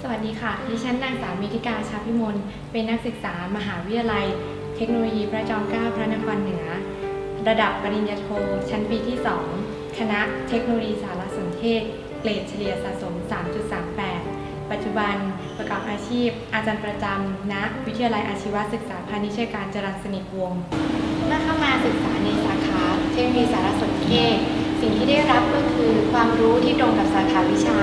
สวัสดีค่ะ ดิฉันนางสาวมิธิกาชาพิมล เป็นนักศึกษามหาวิทยาลัย เทคโนโลยีพระจอมเกล้าพระนครเหนือ ระดับปริญญาโท ชั้นปีที่ 2 คณะเทคโนโลยีสารสนเทศ เกรดเฉลี่ยสะสม 3.38 ปัจจุบันประกอบอาชีพ อาจารย์ประจำณวิทยาลัยอาชีวศึกษาพาณิชยการจรัญสนิทวงศ์เมื่อเข้ามาศึกษาในสาขาเทคโนโลยีสารสนเทศ สิ่งที่ได้รับก็คือความรู้ที่ตรงกับสาขาวิชา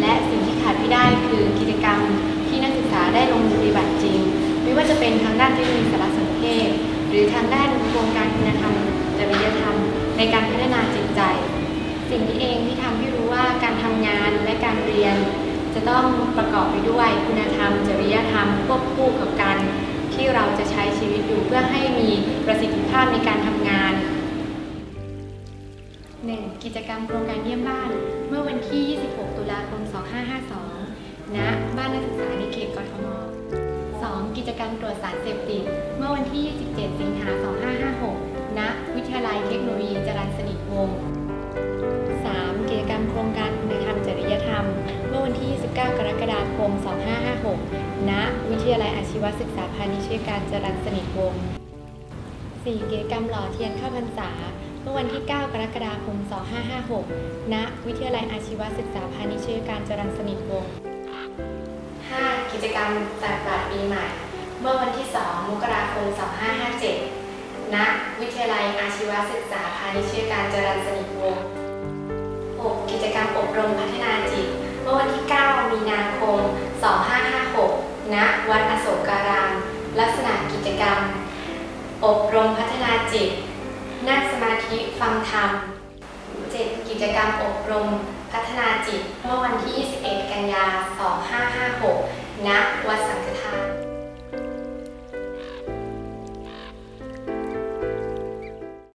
และสิ่งที่ขาดไม่ได้คือกิจกรรมที่นักศึกษาได้ลงมือปฏิบัติจริง ไม่ว่าจะเป็นทางด้านเทคโนโลยีสารสนเทศ หรือทางด้านโครงการคุณธรรมจริยธรรม ในการพัฒนาจิตใจ สิ่งนี้เองที่ทำให้รู้ว่าการทำงานและการเรียน จะต้องประกอบไปด้วยคุณธรรม จริยธรรมควบคู่ กิจกรรมโครงการเยี่ยมบ้าน เมื่อวันที่ 26 ตุลาคม 2552 ณ บ้านนักศึกษาในเขตกทม 2. กิจกรรมตรวจสารเสพติด เมื่อวันที่ 27 สิงหา 2556 ณ วิทยาลัยเทคโนโลยีจรัญสนิทวงศ์ 3. กิจกรรมโครงการคุณธรรมจริยธรรม เมื่อวันที่ 29 กรกฎาคม 2556 ณ วิทยาลัยอาชีวศึกษาพาณิชยการจรัญสนิทวงศ์ 4. กิจกรรมหล่อเทียนเข้าพรรษา เมื่อวันที่ 9 กรกฎาคม 2556 ณ วิทยาลัยอาชีวศึกษาพาณิชยการจรัญสนิทวงศ์ 5. กิจกรรมตักบาตรปีใหม่ เมื่อวันที่ 2 มกราคม 2557 ณ วิทยาลัยอาชีวศึกษาพาณิชยการจรัญสนิทวงศ์ 6. กิจกรรมอบรมพัฒนาจิต เมื่อวันที่ 9 มีนาคม 2556 ณ วัดอโศการาม ลักษณะกิจกรรม อบรมพัฒนาจิต นั่งสมาธิฟังธรรม 7. กิจกรรมอบรม พัฒนาจิตเมื่อวันที่ 21 กันยา 2556 ณ วัดสัง